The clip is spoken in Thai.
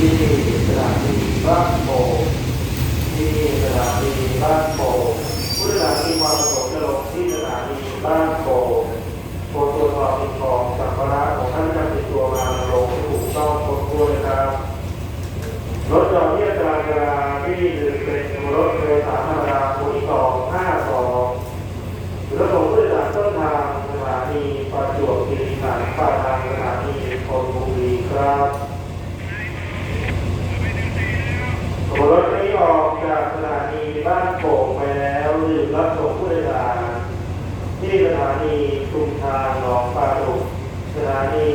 ที่สถานีบ้านโพที่สถานีบ้านโพผู้สถานีวามปะสงค์จะลงที่สถานีบ้านโพโพตัวสอบติดกองสัมภาระของท่านนำติดตัวมาลงถูกต้องครบถ้วนนะครับรถจอดที่อัจราที่หะเป็นรถโดยสารธรรมดาผู้ที่สองห้าสองรถของผู้โดยสารต้นทางสถานีประจวบคีรีขันปลายทงสถานีพลบุรีครับ จากสถานีบ้านโป่งไปแล้วหรือรับส่งผู้โดยสารที่สถานีกรุงทางหนองปลาดุกสถานี